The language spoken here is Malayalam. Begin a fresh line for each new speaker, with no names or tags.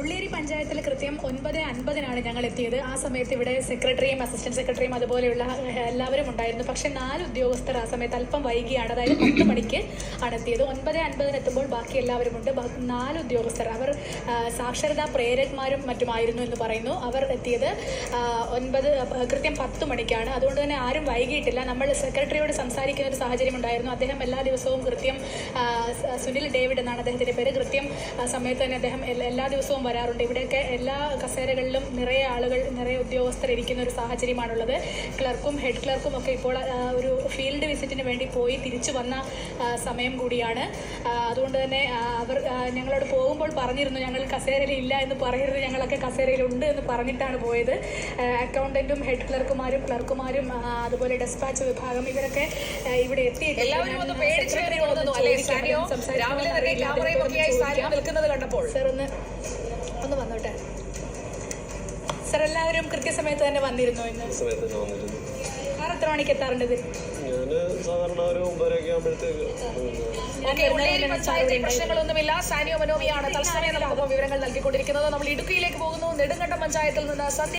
ഉള്ളിയേരി പഞ്ചായത്തിൽ കൃത്യം ഒൻപത് അൻപതിനാണ് ഞങ്ങൾ എത്തിയത് ആ സമയത്ത് ഇവിടെ സെക്രട്ടറിയും അസിസ്റ്റന്റ് സെക്രട്ടറിയും അതുപോലെയുള്ള എല്ലാവരും ഉണ്ടായിരുന്നു. പക്ഷെ നാല് ഉദ്യോഗസ്ഥർ ആ സമയത്ത് അല്പം വൈകിയാണ് അതായത് പത്ത് മണിക്ക് ആണ് എത്തിയത്. ഒൻപത് അൻപതിന് എത്തുമ്പോൾ ബാക്കി എല്ലാവരും ഉണ്ട്. നാല് ഉദ്യോഗസ്ഥർ. അവർ സാക്ഷരതാ പ്രേരകന്മാരും മറ്റുമായിരുന്നു എന്ന് പറയുന്നു. അവർ എത്തിയത് ഒൻപത് കൃത്യം പത്ത് മണിക്കാണ്. അതുകൊണ്ട് തന്നെ ആരും വൈകിയിട്ടില്ല. നമ്മൾ സെക്രട്ടറിയോട് സംസാരിക്കുന്ന ഒരു സാഹചര്യം ഉണ്ടായിരുന്നു. അദ്ദേഹം എല്ലാ ദിവസവും കൃത്യം സുനിൽ ഡേവിഡ് എന്നാണ് അദ്ദേഹത്തിന്റെ പേര്. കൃത്യം സമയത്ത് തന്നെ അദ്ദേഹം എല്ലാ എല്ലാ ദിവസവും വരാറുണ്ട്. ഇവിടെയൊക്കെ എല്ലാ കസേരകളിലും നിറയെ ആളുകൾ നിറയെ ഉദ്യോഗസ്ഥർ ഇരിക്കുന്ന ഒരു സാഹചര്യമാണുള്ളത്. ക്ലർക്കും ഹെഡ് ക്ലർക്കും ഒക്കെ ഇപ്പോൾ ഒരു ഫീൽഡ് വിസിറ്റിന് വേണ്ടി പോയി തിരിച്ചു വന്ന സമയം കൂടിയാണ്. അതുകൊണ്ട് തന്നെ അവർ ഞങ്ങളോട് പോകുമ്പോൾ പറഞ്ഞിരുന്നു ഞങ്ങൾ കസേരയിൽ ഇല്ല എന്ന് പറയരുത്. ഞങ്ങളൊക്കെ കസേരയിലുണ്ട് എന്ന് പറഞ്ഞിട്ടാണ് പോയത്. അക്കൗണ്ടന്റും ഹെഡ് ക്ലർക്കുമാരും ക്ലർക്കുമാരും അതുപോലെ ഡെസ്പാച്ച് വിഭാഗം ഇവരൊക്കെ ഇവിടെ എത്തിയിട്ടില്ല.
രാവിലെ തന്നെ
അറിയില്ല.
ക്യാമറയും
അദ്ദേഹത്തോട്
ഒക്കെയായി സാനിയോ നിൽക്കുന്നത് കണ്ടപ്പോൾ.
സർ ഒന്ന് ഒന്ന് വന്നോട്ടെ. സർ എല്ലാവരും കൃത്യസമയത്ത് തന്നെ വന്നിരുന്നു ഇന്ന്? സാർ എത്ര മണിക്ക് എത്താറുണ്ട്
ഞാൻ സാധാരണ ഒരു ഒമ്പതരയൊക്കെ ആകുമ്പോഴത്തേക്ക്
ഓക്കെ പ്രശ്നങ്ങളൊന്നുമില്ല. സാനിയോ മനോമിയാണ് തത്സമയം നമുക്ക് വിവരങ്ങൾ നൽകിക്കൊണ്ടിരിക്കുന്നത്. നമ്മൾ ഇടുക്കിയിലേക്ക് പോകുന്നു. നെടുങ്കണ്ടം പഞ്ചായത്തിൽ നിന്ന് സന്ധ്യ